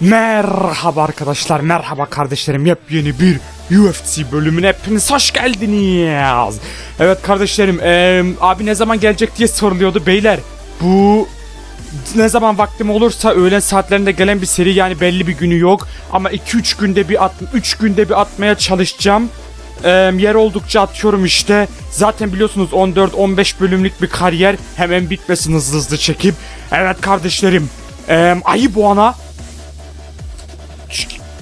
Merhaba arkadaşlar, merhaba kardeşlerim. Yepyeni bir UFC bölümüne hepiniz hoş geldiniz. Evet kardeşlerim, eee, abi ne zaman gelecek diye soruluyordu beyler. Bu ne zaman vaktim olursa öğlen saatlerinde gelen bir seri yani belli bir günü yok. Ama 2-3 günde bir at 3 günde bir atmaya çalışacağım. Eee, yer oldukça atıyorum işte. Zaten biliyorsunuz 14-15 bölümlük bir kariyer. Hemen bitmesin hızlı hızlı çekip. Evet kardeşlerim. Eee ayı boğana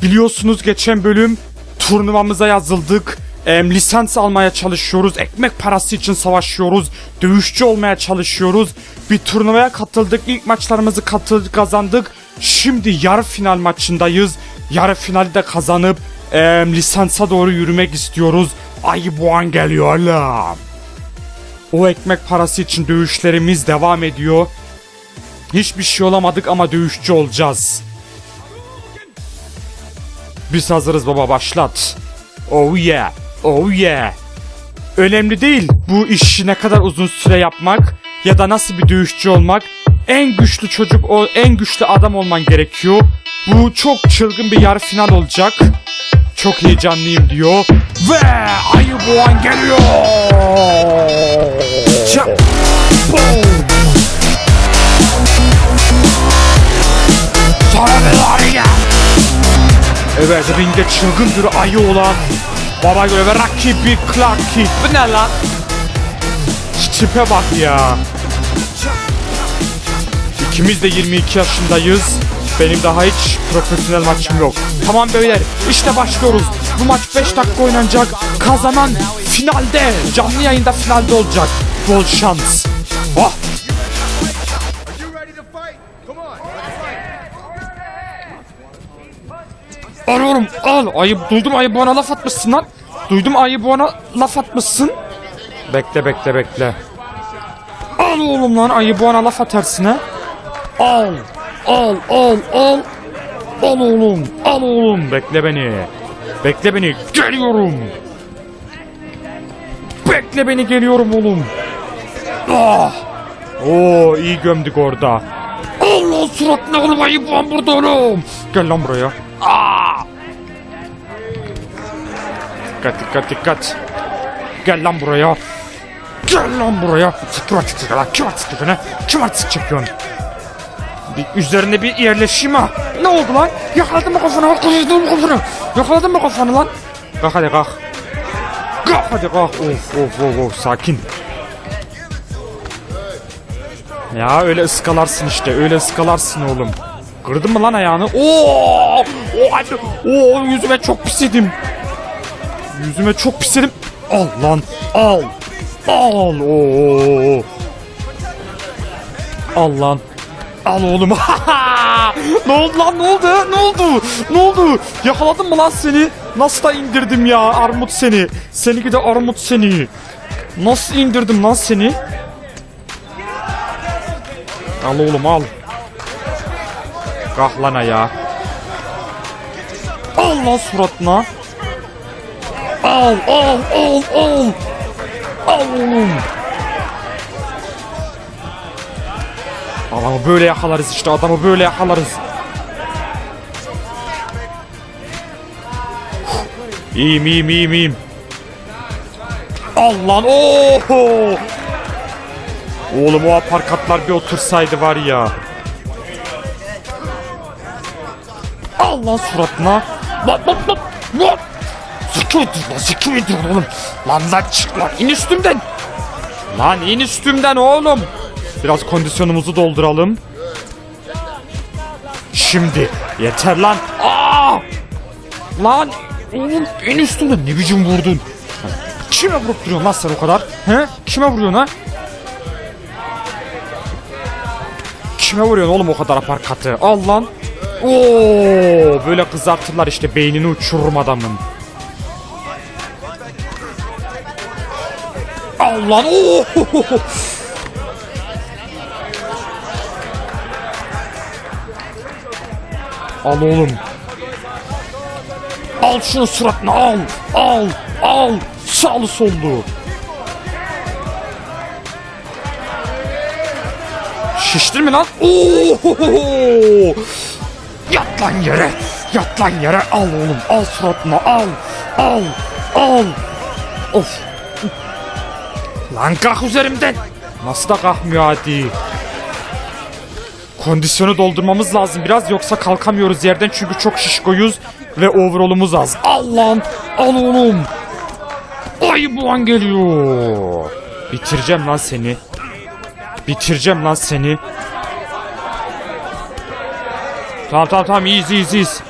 Biliyorsunuz geçen bölüm turnuvamıza yazıldık. Em, lisans almaya çalışıyoruz. Ekmek parası için savaşıyoruz. Dövüşçü olmaya çalışıyoruz. Bir turnuvaya katıldık. İlk maçlarımızı katıldık, kazandık. Şimdi yarı final maçındayız. Yarı finali de kazanıp em, lisansa doğru yürümek istiyoruz. Ayı boğan geliyor hala. O ekmek parası için dövüşlerimiz devam ediyor. Hiçbir şey olamadık ama dövüşçü olacağız. Biz hazırız baba başlat. Oh yeah. Oh yeah. Önemli değil bu işi ne kadar uzun süre yapmak ya da nasıl bir dövüşçü olmak. En güçlü çocuk o en güçlü adam olman gerekiyor. Bu çok çılgın bir yarı final olacak. Çok heyecanlıyım diyor. Ve ayı boğan geliyor. Çap. Boom. Sonra bir araya. Evet ringde çılgın bir ayı olan Baba göre rakibi Clark Kid. Bu ne lan? Şu bak ya. İkimiz de 22 yaşındayız. Benim daha hiç profesyonel maçım yok. Tamam beyler işte başlıyoruz. Bu maç 5 dakika oynanacak. Kazanan finalde canlı yayında finalde olacak. Bol şans. Oh Arıyorum al ayı duydum ayı bana laf atmışsın lan. Duydum ayı bana laf atmışsın. Bekle bekle bekle. Al oğlum lan ayı bana laf atarsın ha. Al al al al. Al oğlum al oğlum bekle beni. Bekle beni geliyorum. Bekle beni geliyorum oğlum. Ah. Oo iyi gömdük orada. Allah surat ne oğlum ayı bu burada oğlum. Gel lan buraya. Aa! Dikkat dikkat dikkat. Gel lan buraya. Gel lan buraya. Kim artık çıkıyor lan? Kim artık çıkıyor lan? Kim artık çekiyorsun? Bir üzerine bir yerleşeyim ha. Ne oldu lan? Yakaladın mı kafanı? Kırırdın mı kafanı? Yakaladın mı kafanı lan? Kalk hadi kalk. Kalk hadi kalk. Of of of of sakin. Ya öyle ıskalarsın işte öyle ıskalarsın oğlum. Kırdın mı lan ayağını? Oo! Oo, hadi. Oo, yüzüme çok pis yedim. Yüzüme çok pis yedim. Al lan. Al. Al. Oo. Al lan. Al oğlum. ne oldu lan? Ne oldu? Ne oldu? Ne oldu? Yakaladım mı lan seni? Nasıl da indirdim ya armut seni. Seni gide armut seni. Nasıl indirdim lan seni? Al oğlum al. Kalk lan ayağa. Al lan suratına. Al al al al. Al oğlum. Adamı böyle yakalarız işte adamı böyle yakalarız. İyiyim iyiyim iyiyim iyiyim. Al lan oho. Oğlum o aparkatlar bir otursaydı var ya. Al lan suratına. Lan lan lan. Lan. Sikimi dur lan sikimi dur oğlum. Lan lan çık lan in üstümden. Lan in üstümden oğlum. Biraz kondisyonumuzu dolduralım. Şimdi yeter lan. Aa! Lan oğlum in üstümden ne biçim vurdun? Kime vurup duruyorsun lan sen o kadar? He? Kime vuruyorsun ha? Kime vuruyorsun oğlum o kadar aparkatı? Al lan. Oo, böyle kızartırlar işte beynini uçururum adamın. Al lan. Oo. Al oğlum. Al şunu suratına al. Al. Al. Sağlı sollu. Şiştin mi lan? Oo! Yat lan yere. Yat lan yere. Al oğlum. Al suratına. Al. Al. Al. Of. Lan kalk üzerimden. Nasıl da kalkmıyor hadi. Kondisyonu doldurmamız lazım biraz yoksa kalkamıyoruz yerden çünkü çok şişkoyuz ve overall'umuz az. Al lan. Al oğlum. Ay bu an geliyor. Bitireceğim lan seni. Bitireceğim lan seni. Tamam tamam tamam iyiyiz iyiyiz iyiyiz.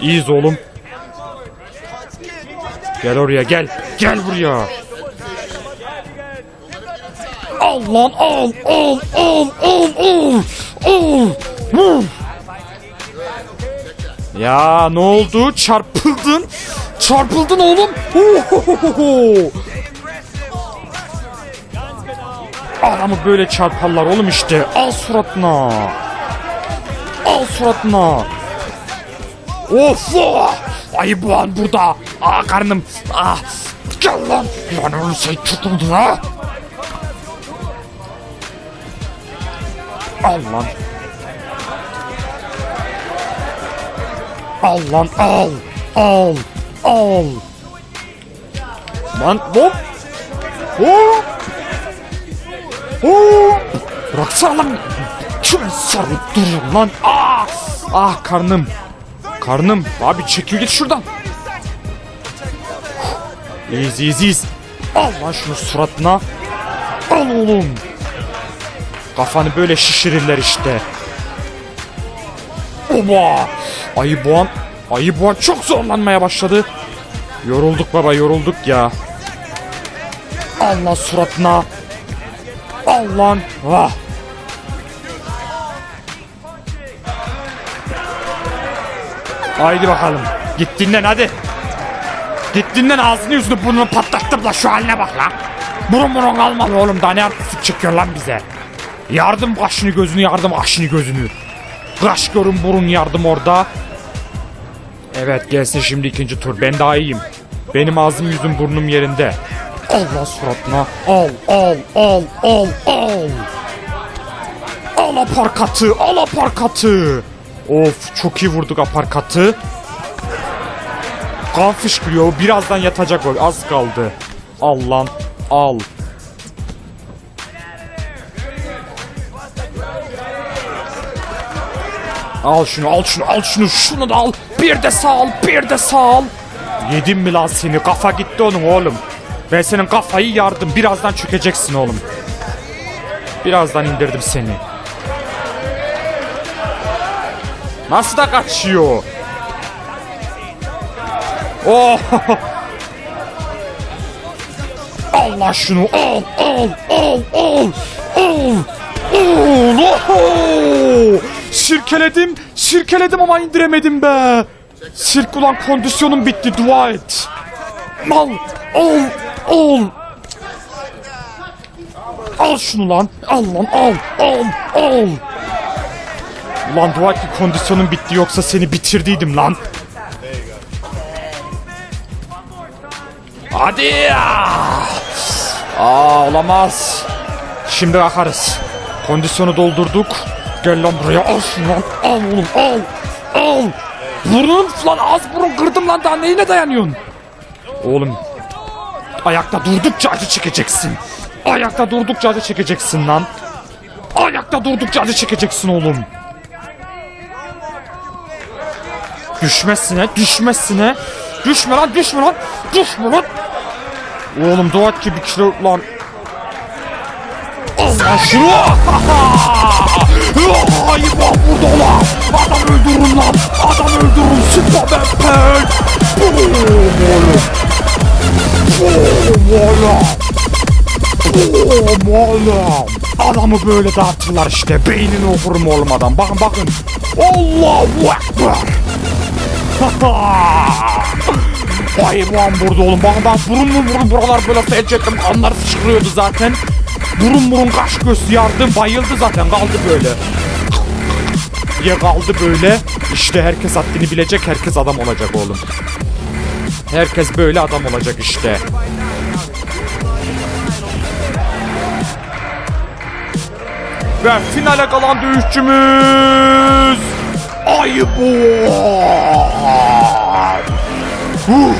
İyiyiz oğlum. Gel oraya gel. Gel buraya. Lan al al al al al al. Ya ne oldu? Çarpıldın. Çarpıldın oğlum. Ohohoho. Adamı böyle çarparlar oğlum işte. Al suratına. Al suratına. Of! Ay bu an burada. Aa karnım. Ah. Gel lan. Lan ölürsen tutuldu ha. Al lan. Al lan al. Al. Al. Lan hop. Hop. Hop. Bıraksana lan. Kime sarıp duruyorsun lan? Ah. Ah karnım. Karnım. Abi çekil git şuradan. İyiyiz iyiyiz iyiyiz. Al lan şunu suratına. Al oğlum. Kafanı böyle şişirirler işte. Oba! Ayı boğan, ayı boğan çok zorlanmaya başladı. Yorulduk baba yorulduk ya. Allah suratına. Allah. Vah. Haydi bakalım. Git dinlen hadi. Git dinlen ağzını yüzünü burnunu patlattım la şu haline bak la. Burun burun kalmadı oğlum daha ne artistik çekiyor lan bize. Yardım kaşını gözünü yardım kaşını gözünü. Kaş görün burun yardım orada. Evet gelsin şimdi ikinci tur ben daha iyiyim. Benim ağzım yüzüm burnum yerinde. Allah suratına. Al al al al al. Al aparkatı al aparkatı. Of çok iyi vurduk aparkatı. Kan fışkırıyor birazdan yatacak o az kaldı. Al lan al. Al şunu al şunu al şunu şunu da al. Bir de sağ al bir de sağ al. Yedim mi lan seni kafa gitti onun oğlum. Ben senin kafayı yardım birazdan çökeceksin oğlum. Birazdan indirdim seni. Nasıl da kaçıyor? Oh! Allah şunu al al al al al al Oho! Sirkeledim sirkeledim ama indiremedim be Sirk ulan kondisyonum bitti dua et Al al al Al şunu lan al lan al al al Ulan dua et ki kondisyonum bitti yoksa seni bitirdiydim lan Hadi ya. Aa olamaz. Şimdi bakarız. Kondisyonu doldurduk. Gel lan buraya al lan. Al oğlum al. Al. Burnun lan az burun kırdım lan daha neyine dayanıyorsun? Oğlum. Ayakta durdukça acı çekeceksin. Ayakta durdukça acı çekeceksin lan. Ayakta durdukça acı çekeceksin oğlum. Düşmezsine, düşmezsine. Düşme lan, düşme lan, düşme lan. Oğlum dua et ki bir kilo lan. Allah şunu. Ay bak burada lan. Adam öldürün lan. Adam öldürün. Oğlum. Boom oğlum. Boom oğlum. Adamı böyle dağıtırlar işte. Beynini okurum oğlum adam. Bakın bakın. Allahu Ekber. Ay ulan burada oğlum bak bak burun mu burun buralar böyle felç ettim kanlar fışkırıyordu zaten. Burun burun kaş göz yardım bayıldı zaten kaldı böyle. Diye kaldı böyle. İşte herkes haddini bilecek herkes adam olacak oğlum. Herkes böyle adam olacak işte. Ve finale kalan dövüşçümüz Ayı boğan. Huh.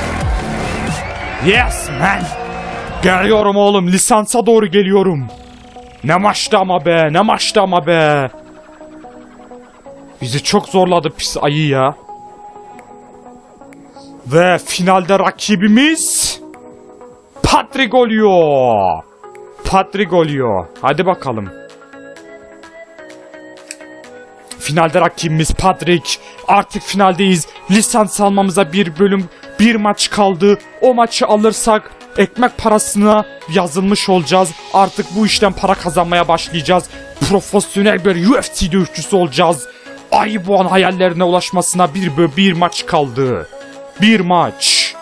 Yes man. Geliyorum oğlum lisansa doğru geliyorum. Ne maçtı ama be ne maçtı ama be. Bizi çok zorladı pis ayı ya. Ve finalde rakibimiz Patrick oluyor. Patrick oluyor. Hadi bakalım. Finalde rakibimiz Patrick. Artık finaldeyiz. Lisans almamıza bir bölüm, bir maç kaldı. O maçı alırsak ekmek parasına yazılmış olacağız. Artık bu işten para kazanmaya başlayacağız. Profesyonel bir UFC dövüşçüsü olacağız. Ayboğan hayallerine ulaşmasına bir bir maç kaldı. Bir maç.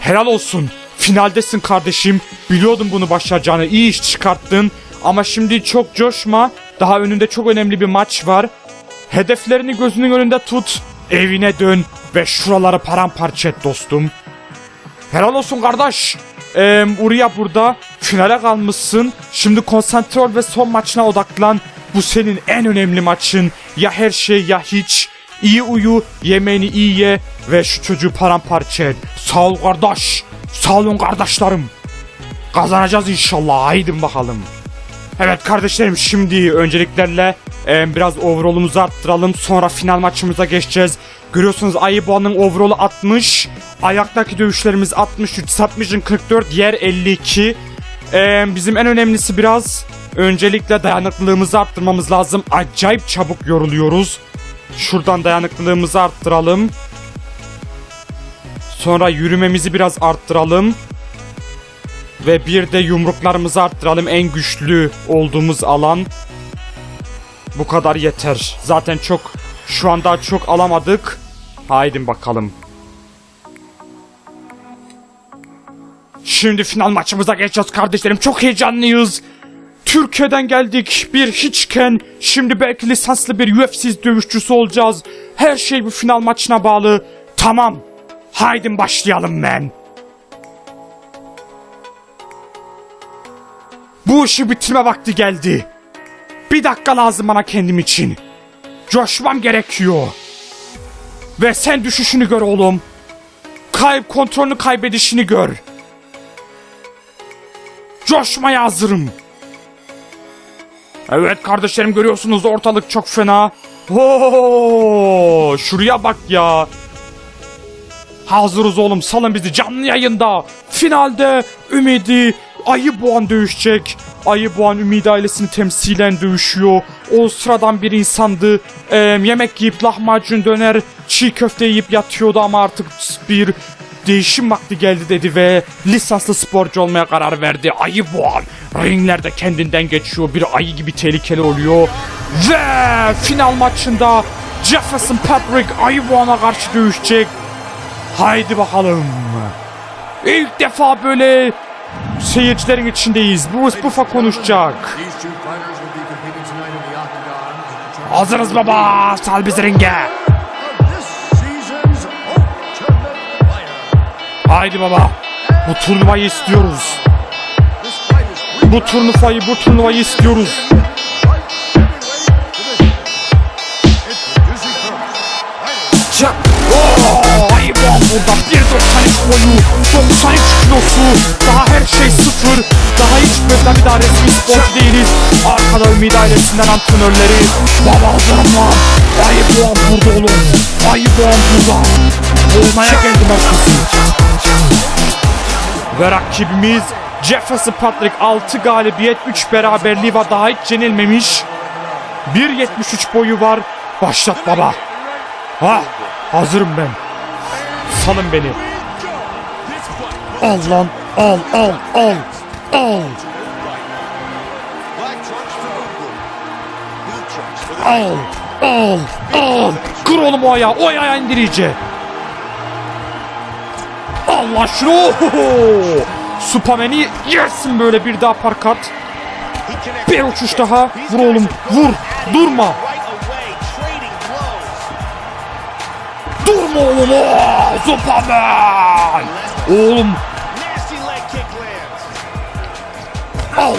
Helal olsun. Finaldesin kardeşim. Biliyordum bunu başaracağını. İyi iş çıkarttın. Ama şimdi çok coşma. Daha önünde çok önemli bir maç var. Hedeflerini gözünün önünde tut. Evine dön ve şuraları paramparça et dostum. Helal olsun kardeş. Ee, Uriya burada. Finale kalmışsın. Şimdi konsantre ol ve son maçına odaklan. Bu senin en önemli maçın. Ya her şey ya hiç. İyi uyu, yemeğini iyi ye ve şu çocuğu paramparça et. Sağ ol kardeş. Sağ olun kardeşlerim. Kazanacağız inşallah. Haydi bakalım. Evet kardeşlerim şimdi önceliklerle e, biraz overall'umuzu arttıralım. Sonra final maçımıza geçeceğiz. Görüyorsunuz Ayıboğa'nın overall'u 60. Ayaktaki dövüşlerimiz 63. Submission 44. Yer 52. E, bizim en önemlisi biraz öncelikle dayanıklılığımızı arttırmamız lazım. Acayip çabuk yoruluyoruz. Şuradan dayanıklılığımızı arttıralım. Sonra yürümemizi biraz arttıralım. Ve bir de yumruklarımızı arttıralım en güçlü olduğumuz alan. Bu kadar yeter. Zaten çok şu anda çok alamadık. Haydi bakalım. Şimdi final maçımıza geçeceğiz kardeşlerim. Çok heyecanlıyız. Türkiye'den geldik. Bir hiçken şimdi belki lisanslı bir UFC dövüşçüsü olacağız. Her şey bu final maçına bağlı. Tamam. Haydi başlayalım men. Bu işi bitirme vakti geldi. Bir dakika lazım bana kendim için. Coşmam gerekiyor. Ve sen düşüşünü gör oğlum. Kayıp kontrolünü kaybedişini gör. Coşmaya hazırım. Evet kardeşlerim görüyorsunuz ortalık çok fena. Oo, şuraya bak ya. Hazırız oğlum salın bizi canlı yayında. Finalde Ümidi Ayı Boğan dövüşecek. Ayı Boğan Ümidi ailesini temsilen dövüşüyor. O sıradan bir insandı. Ee, yemek yiyip lahmacun döner çiğ köfte yiyip yatıyordu ama artık bir değişim vakti geldi dedi ve lisanslı sporcu olmaya karar verdi. Ayı Boğan ringlerde kendinden geçiyor. Bir ayı gibi tehlikeli oluyor. Ve final maçında Jefferson Patrick Ayı Boğan'a karşı dövüşecek. Haydi bakalım. İlk defa böyle seyircilerin içindeyiz. Bu Bufa konuşacak. Hazırız baba. Sal bizi ringe. Haydi baba. Bu turnuvayı istiyoruz. Bu turnuvayı, bu turnuvayı istiyoruz. Burada. 1.93 boyu. 93 kilosu. Daha her şey sıfır. Daha hiç mesela bir daha resmi sporcu değiliz. Arkada Ümit ailesinden antrenörleri. Baba hazırım lan. Ayı boğan burada oğlum. Ayı boğan burada. Olmaya geldim herkesi. Ve rakibimiz Jefferson Patrick 6 galibiyet 3 beraberliği ve daha hiç yenilmemiş. 1.73 boyu var. Başlat baba. Ha, hazırım ben. Salın beni. Al lan, al, al, al, al, al, al, al. Kır oğlum o ayağı, o ayağı indir iyice. Allah şunu. Superman'i yersin böyle bir daha parkat. Bir uçuş daha. Vur oğlum, vur. Durma. Durma oğlum. Aa, Superman. Oğlum Nasty leg kick lands. Al.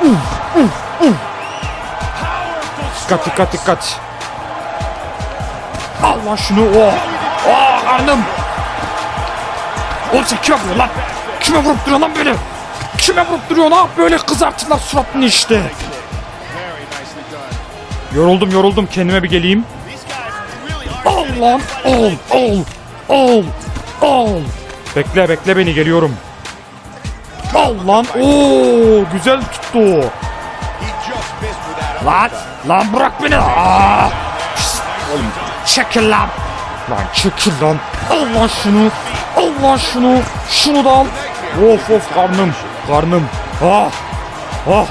Powerful Dikkat dikkat dikkat. Al lan şunu. Oh. Oh karnım. Oğlum sen kime vuruyorsun lan? Kime vurup duruyorsun lan böyle? Kime vurup duruyorsun ha? Böyle kızartırlar suratını işte. Yoruldum yoruldum kendime bir geleyim. Lan al al al al. Bekle bekle beni geliyorum. Al lan. Oo güzel tuttu. Lan lan bırak beni. Aa! Oğlum çekil lan. Lan çekil lan. Al lan şunu. Al lan şunu. Şunu da al. Of of karnım. Karnım. Ah. Ah.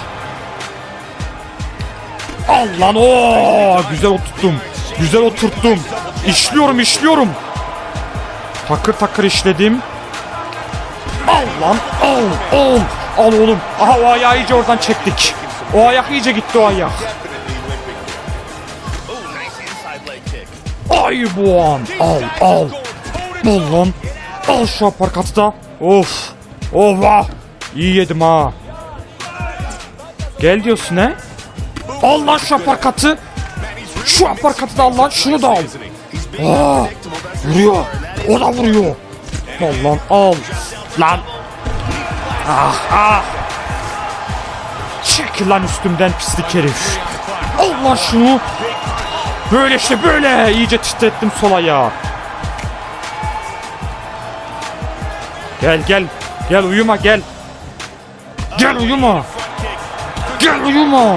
Al lan o güzel oturttum. Güzel oturttum. İşliyorum işliyorum. Takır takır işledim. Al lan al al. Al oğlum. Aha o ayağı iyice oradan çektik. O ayak iyice gitti o ayak. Ay bu an. Al al. Al lan. Al şu aparkatı da. Of. Ah. İyi yedim ha. Gel diyorsun he. Al lan şu aparkatı. Şu aparkatı da al lan. Şunu da al. Aa, vuruyor. O da vuruyor. Al lan al. Lan. Ah ah. Çekil lan üstümden pislik herif. Al lan şunu. Böyle işte böyle. İyice titrettim sol ayağı. Gel gel. Gel uyuma gel. Gel uyuma. Gel uyuma.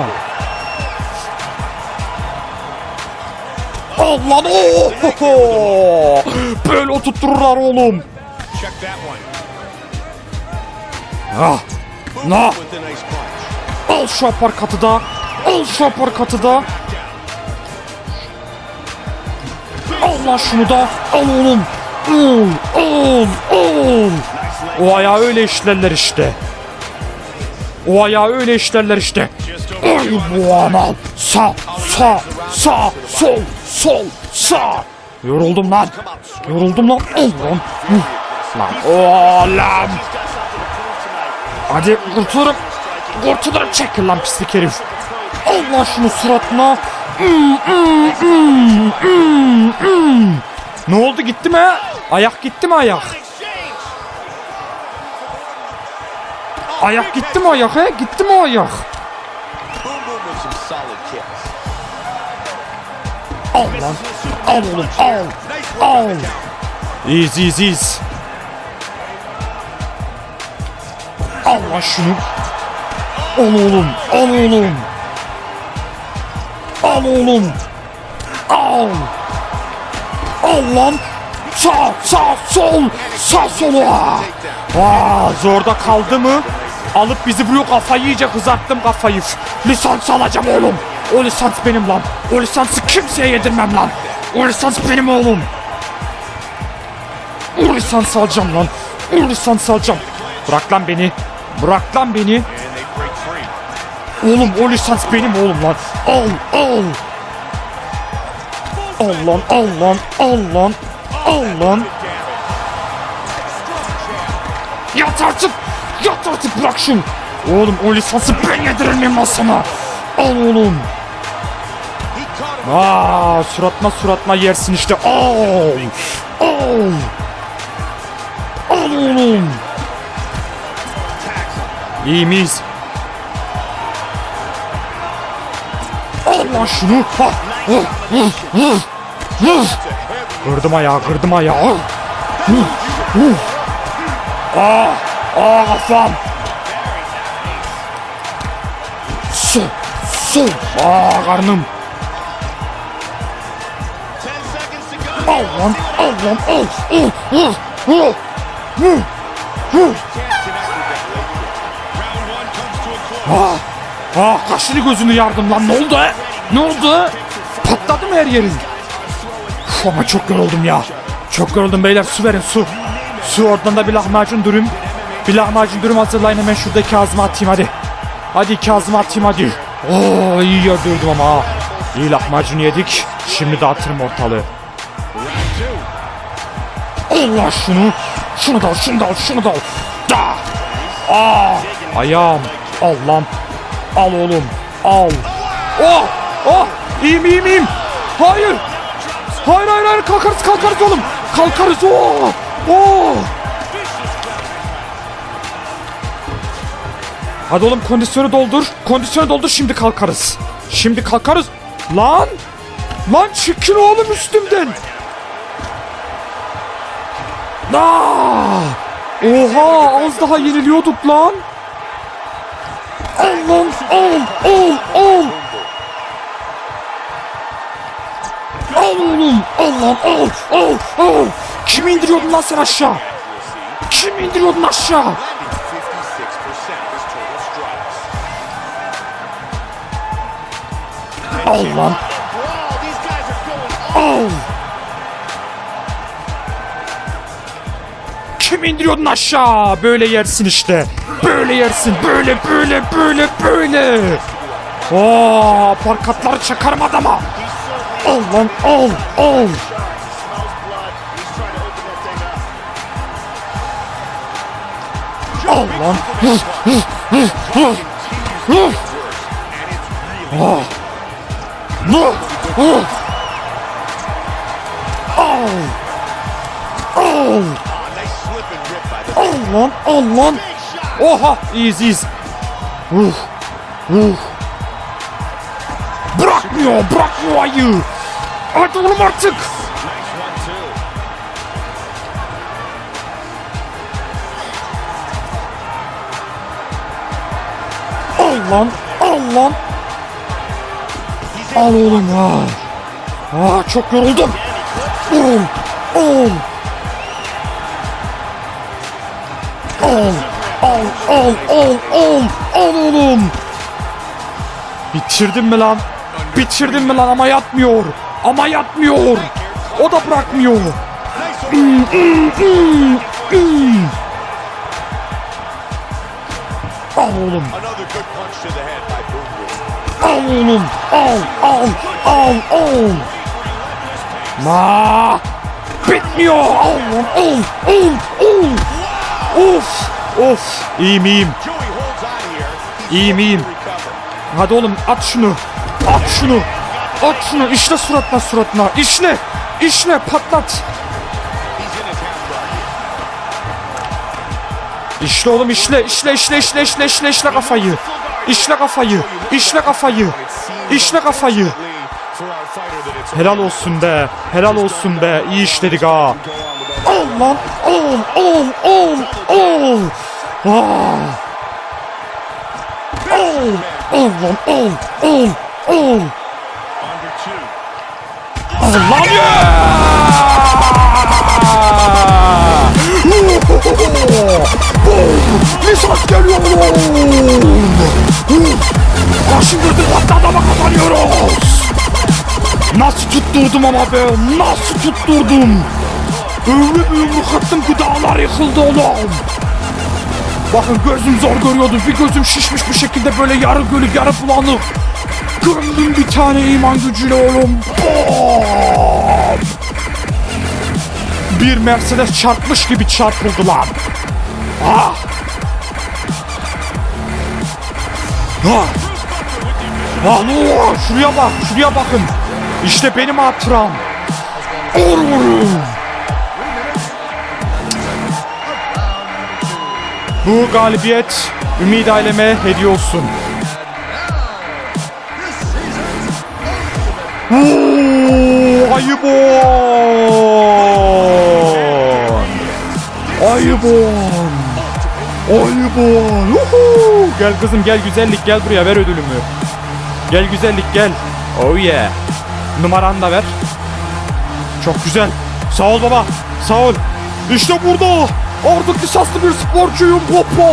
Lan ooo. Böyle oturturlar oğlum. Ah. Nah. With a nice punch. Al şu aparkatı da. Al şu aparkatı da. Al lan şunu da. Al oğlum. Al. Al. Al. O ayağı öyle işlerler işte. O ayağı öyle işlerler işte. Ay bu ana. Sağ, sağ, sağ, sol, sol, sağ. Yoruldum lan. Yoruldum lan. Al lan. Lan oğlum. Hadi kurtulurum. Kurtulurum çekil lan pislik herif. Allah şunu suratına. Hmm, hmm, hmm, hmm. Ne oldu gitti mi? Ayak gitti mi ayak? Ayak gitti mi ayak he? Gitti mi ayak? Al lan. Al oğlum al. Al. Easy easy easy. Al lan şunu. Al oğlum. Al oğlum. Al oğlum. Al. Al lan. Sağ sağ sol. Sağ sol. Aa, Aa, zorda kaldı mı? Alıp bizi vuruyor kafayı iyice kızarttım kafayı. Lisans alacağım oğlum. O lisans benim lan. O lisansı kimseye yedirmem lan. O lisans benim oğlum. O lisans alacağım lan. O lisans alacağım. Bırak lan beni. Bırak lan beni. Oğlum o lisans benim oğlum lan. Al al. Al lan al lan al lan. Al lan. Yat artık. Yat artık bırak şunu. Oğlum o lisansı ben yediririm miyim lan sana? Al oğlum. Aa suratma suratma yersin işte. Al. Al oğlum. İyi miyiz? Al lan şunu. Ha. Kırdım ayağı, kırdım ayağı. Aa, aa kafam. Su, su. Aa karnım. Al lan, al lan, al. Hı, hı, hı. Hı, hı. Ah, ah kaşını gözünü yardım lan. Ne oldu? Ne oldu? Patladı mı her yerin? Uf, ama çok yoruldum ya. Çok yoruldum beyler su verin su. Su oradan da bir lahmacun dürüm. Bir lahmacun dürüm hazırlayın hemen şurada iki ağzıma atayım hadi. Hadi iki ağzıma atayım hadi. Oo iyi yerdiyordum ama ha. İyi lahmacun yedik. Şimdi dağıtırım ortalığı. Allah şunu. Şunu da al, şunu da al, şunu da al. Da. Aa, ayağım. Al lan. Al oğlum. Al. Oh, oh. İyiyim, iyiyim, iyiyim. Hayır. Hayır hayır hayır kalkarız kalkarız oğlum. Kalkarız. Oo. Oo. Hadi oğlum kondisyonu doldur. Kondisyonu doldur şimdi kalkarız. Şimdi kalkarız. Lan. Lan çıkın oğlum üstümden. Aa! Oha az daha yeniliyorduk lan. Al lan al al al. Al oğlum al lan al al al. Kimi indiriyordun lan sen aşağı? Kimi indiriyordun aşağı? Al lan al. Kimi indiriyordun aşağı? Böyle yersin işte. Böyle yersin. Böyle böyle böyle böyle. Oo, parkatları çakarım adama. Al lan al al. smells blood. He's And rip by the Al lan al lan. Oha iyiyiz iyiyiz. Uf. Uf. Bırakmıyor bırakmıyor ayı. Hadi oğlum artık. one too. Al oğlum ha. Aa çok yoruldum. Al al. Al al al al al al oğlum. Bitirdin mi lan? Bitirdin mi lan ama yatmıyor. Ama yatmıyor. O da bırakmıyor. Hmm, hmm. Al oğlum. Oğlum. Al, al, al, al. Ma. Bitmiyor. Lan, al, al, al. Of, of. İyiyim, iyiyim. İyiyim, iyiyim. Hadi oğlum at şunu. At şunu. At şunu. İşle suratına suratına. İşle. İşle patlat. İşle oğlum işle. İşle işle işle işle işle işle kafayı. İşle kafayı. İşle kafayı. İşle kafayı. Helal olsun be. Helal olsun be. İyi işledik ha. Al lan. Al. Al. Al. Al. Ah. Al. Al lan. Al. Al. Al. under two. Al lan ya. Lisans geliyor. Kaşındırdık hatta adama kazanıyoruz. Nasıl tutturdum ama be? Nasıl tutturdum? Öyle bir yumruk ki dağlar yıkıldı oğlum. Bakın gözüm zor görüyordu. Bir gözüm şişmiş bir şekilde böyle yarı gölü yarı bulanık. Gömdüm bir tane iman gücüyle oğlum. Bam! Bir Mercedes çarpmış gibi çarpıldılar. Ah! Ah! Allah! Şuraya bak, şuraya bakın. İşte benim hatıram. Bu galibiyet Ümit aileme hediye olsun. Oo, ayıbon! Ayıbon! Ayıbon! Gel kızım gel güzellik gel buraya ver ödülümü. Gel güzellik gel. Oh yeah. Numaranı da ver. Çok güzel. Sağ ol baba. Sağ ol. İşte burada. Artık lisanslı bir sporcuyum. Hoppa.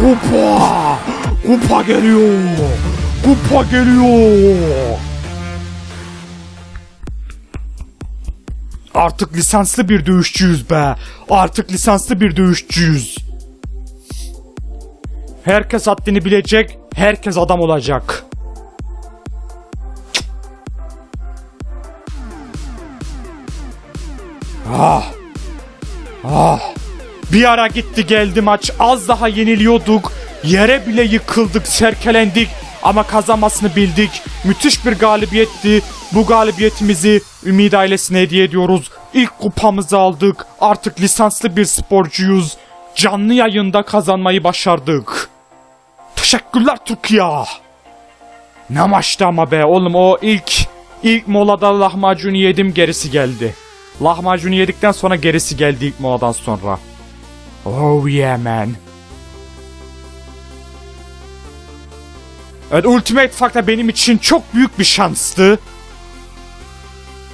Hoppa. Kupa geliyor. Kupa geliyor. Artık lisanslı bir dövüşçüyüz be. Artık lisanslı bir dövüşçüyüz. Herkes haddini bilecek. Herkes adam olacak. Ah. Ah. Bir ara gitti geldi maç. Az daha yeniliyorduk. Yere bile yıkıldık, serkelendik. Ama kazanmasını bildik. Müthiş bir galibiyetti. Bu galibiyetimizi Ümit ailesine hediye ediyoruz. İlk kupamızı aldık. Artık lisanslı bir sporcuyuz. Canlı yayında kazanmayı başardık. Teşekkürler Türkiye. Ne maçtı ama be oğlum o ilk ilk molada lahmacunu yedim gerisi geldi. Lahmacunu yedikten sonra gerisi geldi ilk moladan sonra. Oh yeah man. Evet Ultimate Fighter benim için çok büyük bir şanstı.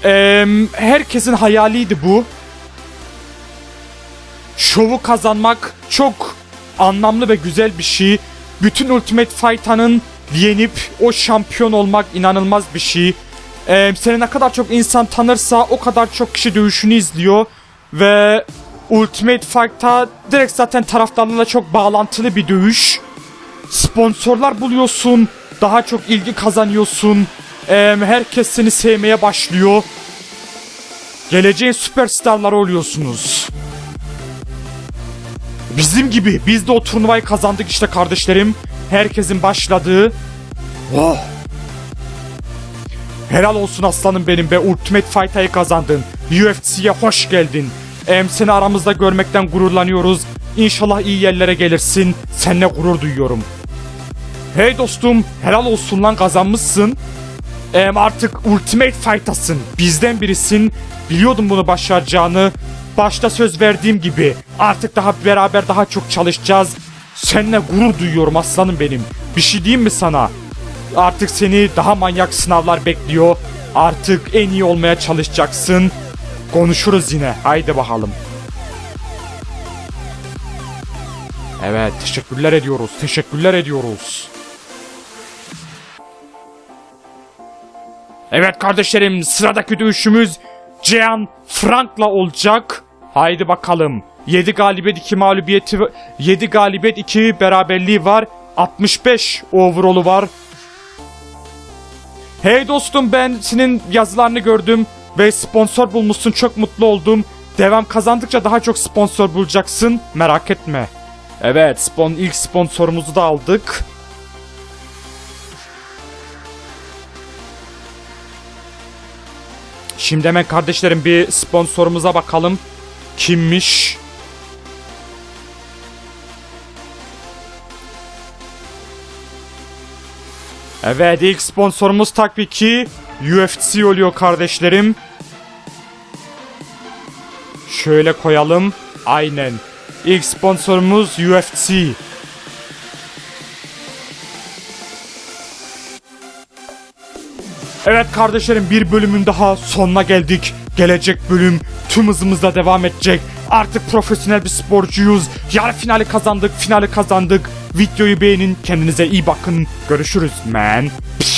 Eee, herkesin hayaliydi bu. Şovu kazanmak çok anlamlı ve güzel bir şey. Bütün Ultimate Fighter'ın yenip o şampiyon olmak inanılmaz bir şey. Ee, seni ne kadar çok insan tanırsa o kadar çok kişi dövüşünü izliyor. Ve Ultimate Fighter direkt zaten taraftarlarla çok bağlantılı bir dövüş. Sponsorlar buluyorsun. Daha çok ilgi kazanıyorsun. Ee, herkes seni sevmeye başlıyor. Geleceğin süperstarları oluyorsunuz. Bizim gibi biz de o turnuvayı kazandık işte kardeşlerim. Herkesin başladığı. Oh. Helal olsun aslanım benim be Ultimate Fight'ı kazandın. UFC'ye hoş geldin. Em seni aramızda görmekten gururlanıyoruz. İnşallah iyi yerlere gelirsin. Seninle gurur duyuyorum. Hey dostum helal olsun lan kazanmışsın. Em artık Ultimate Fight'tasın. Bizden birisin. Biliyordum bunu başaracağını. Başta söz verdiğim gibi artık daha beraber daha çok çalışacağız. Seninle gurur duyuyorum aslanım benim. Bir şey diyeyim mi sana? Artık seni daha manyak sınavlar bekliyor. Artık en iyi olmaya çalışacaksın. Konuşuruz yine. Haydi bakalım. Evet, teşekkürler ediyoruz. Teşekkürler ediyoruz. Evet kardeşlerim, sıradaki dövüşümüz Cihan Frank'la olacak. Haydi bakalım. 7 galibiyet 2 mağlubiyeti 7 galibiyet 2 beraberliği var. 65 overall'u var. Hey dostum ben senin yazılarını gördüm ve sponsor bulmuşsun çok mutlu oldum. Devam kazandıkça daha çok sponsor bulacaksın merak etme. Evet spon ilk sponsorumuzu da aldık. Şimdi hemen kardeşlerim bir sponsorumuza bakalım. Kimmiş? Evet ilk sponsorumuz tabii ki UFC oluyor kardeşlerim. Şöyle koyalım. Aynen. İlk sponsorumuz UFC. Evet kardeşlerim bir bölümün daha sonuna geldik. Gelecek bölüm tüm hızımızla devam edecek. Artık profesyonel bir sporcuyuz. Yarı finali kazandık, finali kazandık. Videoyu beğenin, kendinize iyi bakın. Görüşürüz man. Pişt.